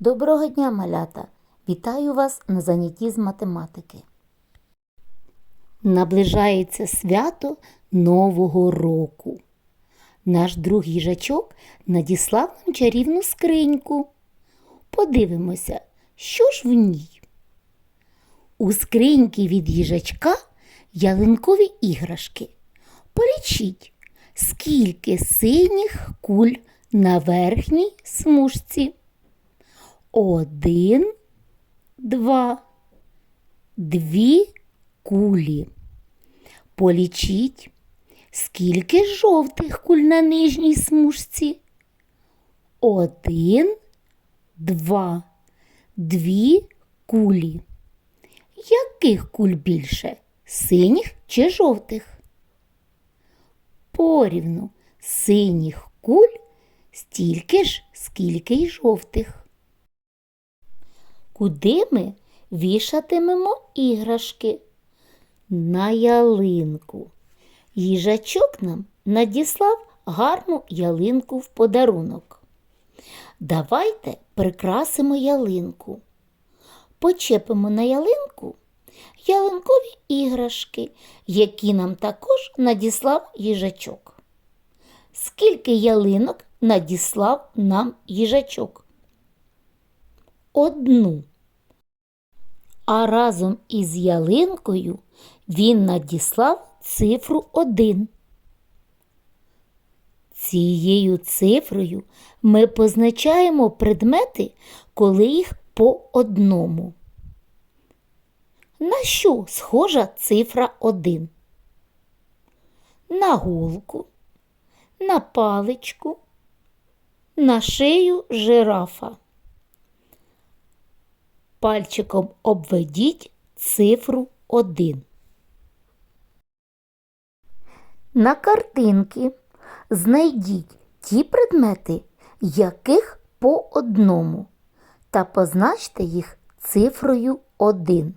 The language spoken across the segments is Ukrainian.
Доброго дня, малята! Вітаю вас на занятті з математики. Наближається свято Нового року. Наш друг їжачок надіслав нам чарівну скриньку. Подивимося, що ж в ній. У скриньки від їжачка ялинкові іграшки. Полічіть, скільки синіх куль на верхній смужці. Один, два, дві кулі. Полічіть, скільки жовтих куль на нижній смужці. Один, два, дві кулі. Яких куль більше? Синіх чи жовтих? Порівну синіх куль стільки ж, скільки й жовтих. Куди ми вішатимемо іграшки? На ялинку. Їжачок нам надіслав гарну ялинку в подарунок. Давайте прикрасимо ялинку. Почепимо на ялинку ялинкові іграшки, які нам також надіслав їжачок. Скільки ялинок надіслав нам їжачок? Одну. А разом із ялинкою він надіслав цифру 1. Цією цифрою ми позначаємо предмети, коли їх по одному. На що схожа цифра 1? На голку, на паличку, на шию жирафа. Пальчиком обведіть цифру 1. На картинки знайдіть ті предмети, яких по одному, та позначте їх цифрою 1.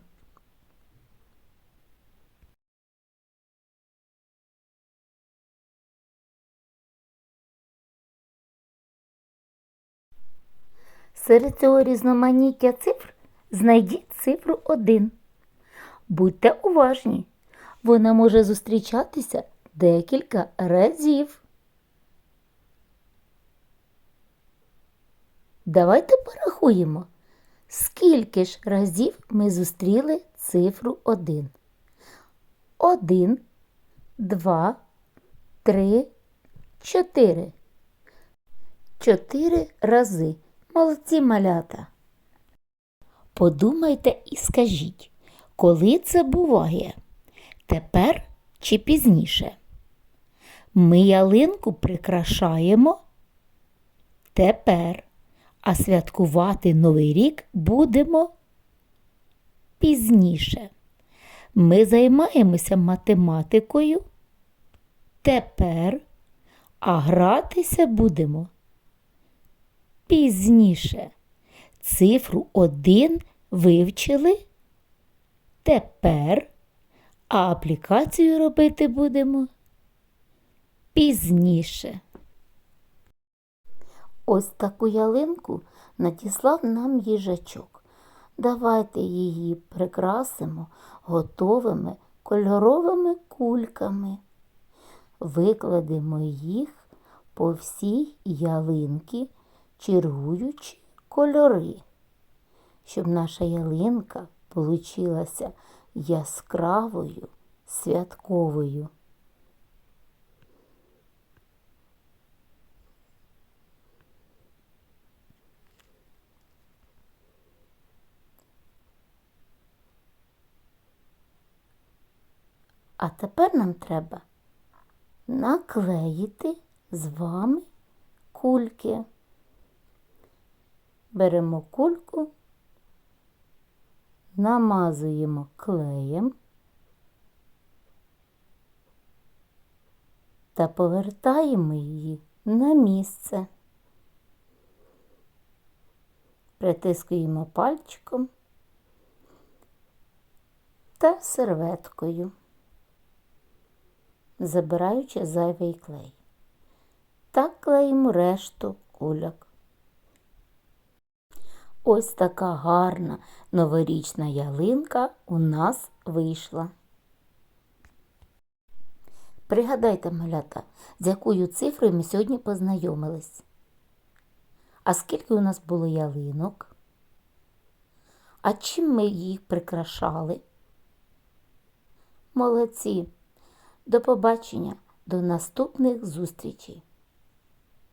Серед цього різноманіття цифр знайдіть цифру 1. Будьте уважні, вона може зустрічатися декілька разів. Давайте порахуємо, скільки ж разів ми зустріли цифру 1. 1, 2, 3, 4. Чотири рази. Молодці малята. Подумайте і скажіть, коли це буває? Тепер чи пізніше? Ми ялинку прикрашаємо тепер, а святкувати Новий рік будемо пізніше. Ми займаємося математикою тепер, а гратися будемо пізніше. Цифру 1 вивчили тепер, а аплікацію робити будемо пізніше. Ось таку ялинку надіслав нам їжачок. Давайте її прикрасимо готовими кольоровими кульками. Викладемо їх по всій ялинці чергуючи кольори, щоб наша ялинка получилася яскравою, святковою. А тепер нам треба наклеїти з вами кульки. Беремо кульку, намазуємо клеєм та повертаємо її на місце. Притискуємо пальчиком та серветкою, забираючи зайвий клей. Так клеїмо решту кульок. Ось така гарна новорічна ялинка у нас вийшла. Пригадайте, малята, з якою цифрою ми сьогодні познайомились. А скільки у нас було ялинок? А чим ми їх прикрашали? Молодці! До побачення, до наступних зустрічей!